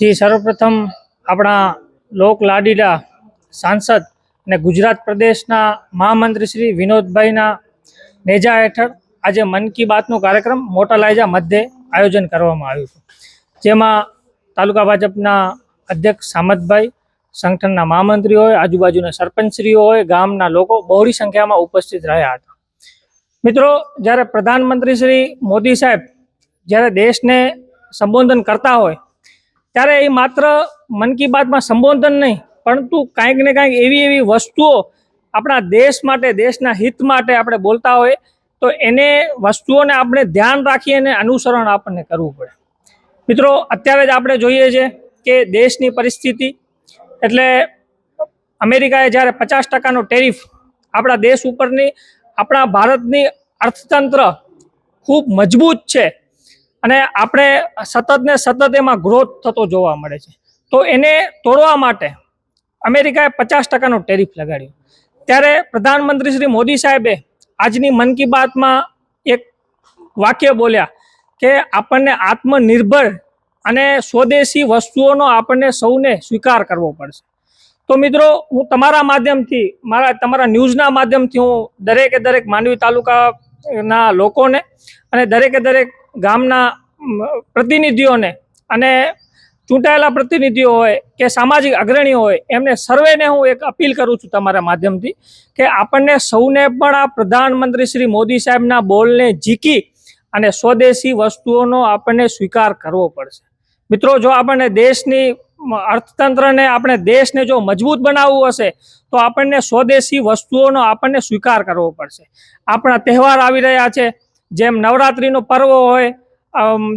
જી, સર્વપ્રથમ આપણા લોક લાડીલા સાંસદ અને ગુજરાત પ્રદેશના મહામંત્રી શ્રી વિનોદભાઈના નેજા હેઠળ આજે મન કી બાતનો કાર્યક્રમ મોટા લાયજા મધ્યે આયોજન કરવામાં આવ્યું છે. જેમાં તાલુકા ભાજપના અધ્યક્ષ સામતભાઈ, સંગઠનના મહામંત્રીઓ હોય આજુબાજુના સરપંચશ્રીઓ હોય ગામના લોકો બહોળી સંખ્યામાં ઉપસ્થિત રહ્યા હતા. મિત્રો, જ્યારે પ્રધાનમંત્રી શ્રી મોદી સાહેબ જ્યારે દેશને સંબોધન કરતા હોય ત્યારે એ માત્ર મન કી બાતમાં સંબોધન નહીં, પરંતુ કાંઈક ને કાંઈક એવી એવી વસ્તુઓ આપણા દેશ માટે, દેશના હિત માટે આપણે બોલતા હોય, તો એને વસ્તુઓને આપણે ધ્યાન રાખી અને અનુસરણ આપણને કરવું પડે. મિત્રો, અત્યારે જ આપણે જોઈએ છે કે દેશની પરિસ્થિતિ, એટલે અમેરિકાએ જ્યારે પચાસ ટકાનો ટેરિફ આપણા દેશ ઉપરની, આપણા ભારતની અર્થતંત્ર ખૂબ મજબૂત છે. અને આપણે સતત ને સતત એમાં ગ્રોથ થતો જોવા મળે છે. તો એને તોડવા માટે અમેરિકાએ પચાસ ટકાનો ટેરિફ લગાડ્યો. ત્યારે પ્રધાનમંત્રી શ્રી મોદી સાહેબે આજની મન કી બાતમાં એક વાક્ય બોલ્યા કે આપણને આત્મનિર્ભર અને સ્વદેશી વસ્તુઓનો આપણને સૌને સ્વીકાર કરવો પડશે. તો મિત્રો, હું તમારા માધ્યમથી, મારા, તમારા ન્યૂઝના માધ્યમથી હું દરેકે દરેક માંડવી તાલુકાના લોકોને અને દરેકે દરેક ગામના પ્રતિનિધિઓને અને ચૂંટાયેલા પ્રતિનિધિઓ હોય કે સામાજિક અગ્રણીઓ હોય, એમને સર્વેને હું એક અપીલ કરું છું તમારા માધ્યમથી કે આપણને સૌને પણ આ પ્રધાનમંત્રી શ્રી મોદી સાહેબના બોલને ઝીકી અને સ્વદેશી વસ્તુઓનો આપણને સ્વીકાર કરવો પડશે. મિત્રો, જો આપણને દેશની અર્થતંત્રને, આપણે દેશને જો મજબૂત બનાવવું હશે, તો આપણને સ્વદેશી વસ્તુઓનો આપણને સ્વીકાર કરવો પડશે. આપણા તહેવાર આવી રહ્યા છે જેમ નવરાત્રિનો પર્વ હોય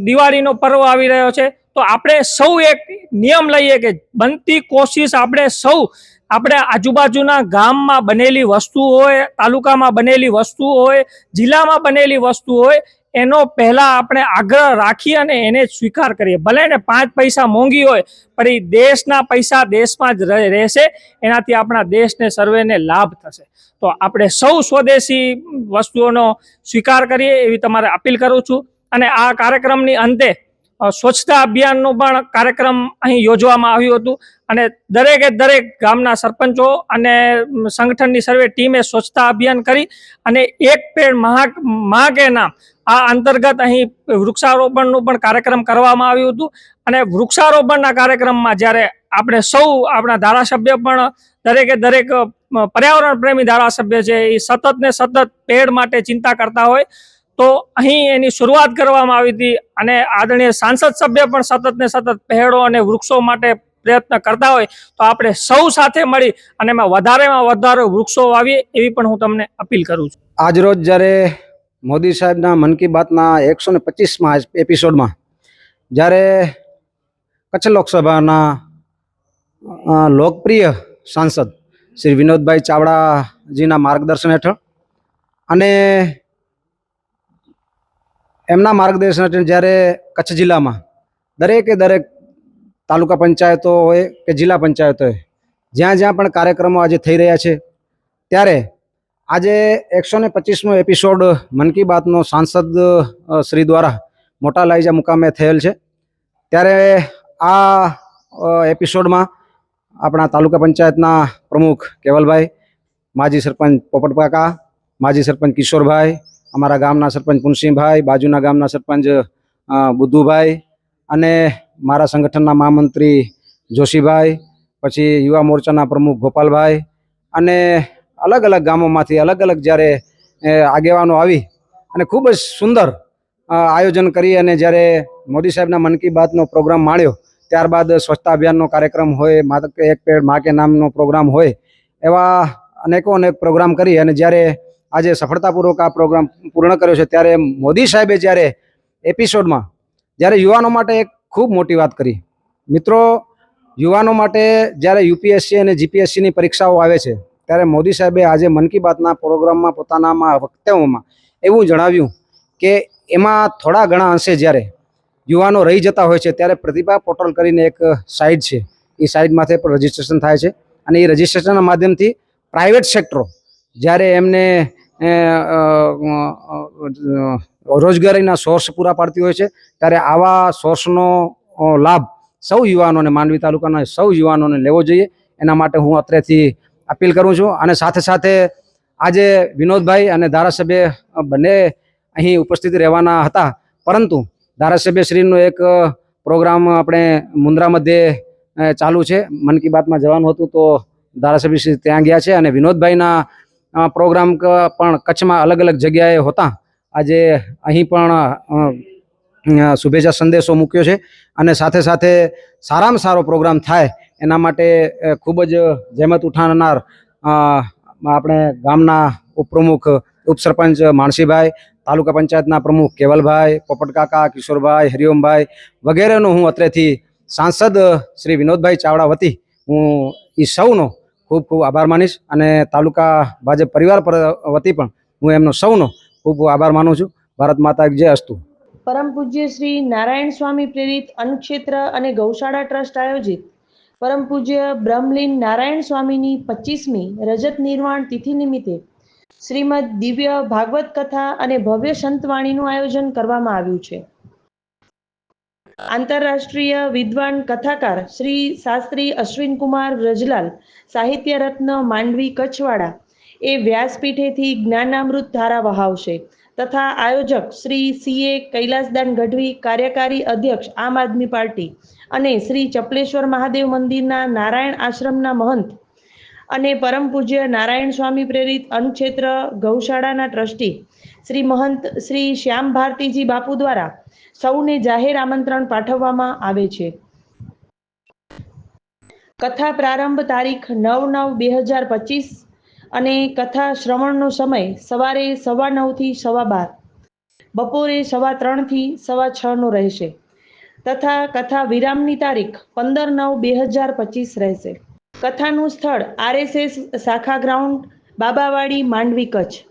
દિવાળીનો પર્વ આવી રહ્યો છે, તો આપણે સૌ એક નિયમ લઈએ કે બનતી કોશિશ આપણે સૌ આપણે આજુબાજુના ગામમાં બનેલી વસ્તુ હોય, તાલુકામાં બનેલી વસ્તુ હોય, જિલ્લામાં બનેલી વસ્તુ હોય એનો પહેલા આપણે આગ્રહ રાખી અને એને સ્વીકાર કરીએ. ભલે ને પાંચ પૈસા મોંઘી હોય, પણ એ દેશના પૈસા દેશમાં જ રહે- રહેશે. એનાથી આપણા દેશને, સર્વેને લાભ થશે. તો આપણે સૌ સ્વદેશી વસ્તુઓનો સ્વીકાર કરીએ એવી તમારે અપીલ કરું છું. અને આ કાર્યક્રમની અંતે સ્વચ્છતા અભિયાનનો પણ કાર્યક્રમ અહીં યોજવામાં આવ્યું હતું. અને દરેકે દરેક ગામના સરપંચો અને સંગઠનની સર્વે ટીમે સ્વચ્છતા અભિયાન કરી અને એક પેડ મહા મા કે નામ આ અંતર્ગત અહીં વૃક્ષારોપણનું પણ કાર્યક્રમ કરવામાં આવ્યું હતું. અને વૃક્ષારોપણના કાર્યક્રમમાં જ્યારે આપણે સૌ આપણા ધારાસભ્ય પણ દરેકે દરેક પર્યાવરણ પ્રેમી ધારાસભ્ય છે એ સતત ને સતત પેડ માટે ચિંતા કરતા હોય. તો અહીં એની શરૂઆત કરવામાં આવી હતી અને આદરણીય સાંસદ સભ્ય પણ સતત ને સતત પહેડો અને વૃક્ષો માટે પ્રયત્ન કરતા હોય તો આપણે સૌ સાથે મળી અને એમાં વધારેમાં વધારે વૃક્ષો વાવીએ એવી પણ હું તમને અપીલ કરું છું. આજરોજ જ્યારે મોદી સાહેબના મન કી બાતના એકસો ને પચીસમાં એપિસોડમાં જ્યારે કચ્છ લોકસભાના લોકપ્રિય સાંસદ શ્રી વિનોદભાઈ ચાવડાજીના માર્ગદર્શન હેઠળ અને એમના માર્ગદર્શન હેઠળ જ્યારે કચ્છ જિલ્લામાં દરેકે દરેક તાલુકા પંચાયતો હોય કે જિલ્લા પંચાયતો હોય, જ્યાં જ્યાં પણ કાર્યક્રમો આજે થઈ રહ્યા છે, ત્યારે આજે એકસો ને પચીસમો એપિસોડ મન કી બાતનો સાંસદ શ્રી દ્વારા મોટા લાઈજા મુકામે થયેલ છે. ત્યારે આ એપિસોડમાં આપણા તાલુકા પંચાયતના પ્રમુખ કેવલભાઈ, માજી સરપંચ પોપટ કાકા માજી સરપંચ કિશોરભાઈ અમારા ગામના સરપંચ પુનસિંહભાઈ, બાજુના ગામના સરપંચ બુદ્ધુભાઈ અને મારા સંગઠનના મહામંત્રી જોશીભાઈ, પછી યુવા મોરચાના પ્રમુખ ગોપાલભાઈ અને અલગ અલગ ગામોમાંથી અલગ અલગ જ્યારે આગેવાનો આવી અને ખૂબ જ સુંદર આયોજન કરી અને જ્યારે મોદી સાહેબના મન કી બાતનો પ્રોગ્રામ માણ્યો, ત્યારબાદ સ્વચ્છતા અભિયાનનો કાર્યક્રમ હોય માતા એક પેડ મા કે નામનો પ્રોગ્રામ હોય, એવા અનેકો અનેક પ્રોગ્રામ કરી અને જ્યારે આજે સફળતાપૂર્વક આ પ્રોગ્રામ પૂર્ણ કર્યો છે. ત્યારે મોદી સાહેબે જ્યારે એપિસોડમાં, જ્યારે યુવાનો માટે એક ખૂબ મોટી વાત કરી. મિત્રો, યુવાનો માટે જ્યારે યુપીએસસી અને જીપીએસસીની પરીક્ષાઓ આવે છે, ત્યારે મોદી સાહેબે આજે મન કી બાતના પ્રોગ્રામમાં પોતાનામાં વક્તવ્યમાં એવું જણાવ્યું કે એમાં થોડા ઘણા અંશે જ્યારે યુવાનો રહી જતા હોય છે, ત્યારે પ્રતિભા પોર્ટલ કરીને એક સાઇટ છે. એ સાઇટ પણ રજીસ્ટ્રેશન થાય છે અને એ રજીસ્ટ્રેશનના માધ્યમથી પ્રાઇવેટ સેક્ટરો જ્યારે એમને રોજગારીના સોર્સ પૂરા પાડતી હોય છે. ત્યારે આવા સોર્સનો લાભ સૌ યુવાનોને, માંડવી તાલુકાના સૌ યુવાનોને લેવો જોઈએ. એના માટે હું અત્રેથી અપીલ કરું છું. અને સાથે સાથે આજે વિનોદભાઈ અને ધારાસભ્ય બંને અહીં ઉપસ્થિત રહેવાના હતા. પરંતુ ધારાસભ્ય શ્રીનો એક પ્રોગ્રામ આપણે મુન્દ્રા મધ્યે ચાલુ છે. મન કી બાતમાં જવાનું હતું તો ધારાસભ્ય શ્રી ત્યાં ગયા છે. અને વિનોદભાઈના પ્રોગ્રામ પણ કચ્છમાં અલગ અલગ જગ્યાએ હોતા. આજે અહીં પણ શુભેચ્છા સંદેશો મૂક્યો છે અને સાથે સાથે સારામાં સારો પ્રોગ્રામ થાય એના માટે ખૂબ જ જહેમત ઉઠાવનાર આપણે ગામના ઉપપ્રમુખ, ઉપસરપંચ માણસીભાઈ, તાલુકા પંચાયતના પ્રમુખ કેવલભાઈ પોપટકાકા કિશોરભાઈ, હરિઓમભાઈ વગેરેનો હું અત્રેથી સાંસદ શ્રી વિનોદભાઈ ચાવડા વતી હું એ સૌનો ખૂબ ખૂબ આભાર માનીશ અને તાલુકા ભાજપ પરિવાર પર વતી પણ હું એમનો સૌનો ખૂબ ખૂબ આભાર માનું છું. ભારત માતા જય અસ્તુ. પરમ પૂજ્ય શ્રી નારાયણ સ્વામી પ્રેરિત અન્નક્ષેત્ર અને ગૌશાળા ટ્રસ્ટ આયોજિત પરમ પૂજ્ય બ્રહ્મલીન નારાયણ સ્વામીની પચીસમી રજત નિર્વાણ તિથિ નિમિત્તે શ્રીમદ દિવ્ય ભાગવત કથા અને ભવ્ય સંતવાણીનું આયોજન કરવામાં આવ્યું છે. આંતરરાષ્ટ્રીય વિદ્વાન કથાકાર શ્રી શાસ્ત્રી અશ્વિનકુમાર વ્રજલાલ રજલાલ સાહિત્ય રત્ન માંડવી કચ્છવાડા, એ વ્યાસપીઠેથી જ્ઞાનામૃત ધારા વહાવશે તથા આયોજક શ્રી સીએ કૈલાસદાન ગઢવી, કાર્યકારી અધ્યક્ષ આમ આદમી પાર્ટી અને શ્રી ચપલેશ્વર મહાદેવ મંદિરના નારાયણ આશ્રમના મહંત અને પરમ પૂજ્ય નારાયણ સ્વામી પ્રેરિત અન્નક્ષેત્ર ગૌશાળાના ટ્રસ્ટી શ્રી મહંત, શ્રી શ્યામ ભારતીજી બાપુ દ્વારા સૌને જાહેર આમંત્રણ પાઠવવામાં આવે છે. કથા પ્રારંભ તારીખ નવ નવ બે હજાર પચીસ અને કથા શ્રવણનો સમય સવારે સવા નવથી સવા બાર, બપોરે સવા ત્રણથી સવા છનો રહેશે તથા કથા વિરામની તારીખ પંદર નવ બે હજાર પચીસ રહેશે. કથાનું સ્થળ આરએસએસ શાખા ગ્રાઉન્ડ, બાબાવાડી, માંડવી કચ્છ.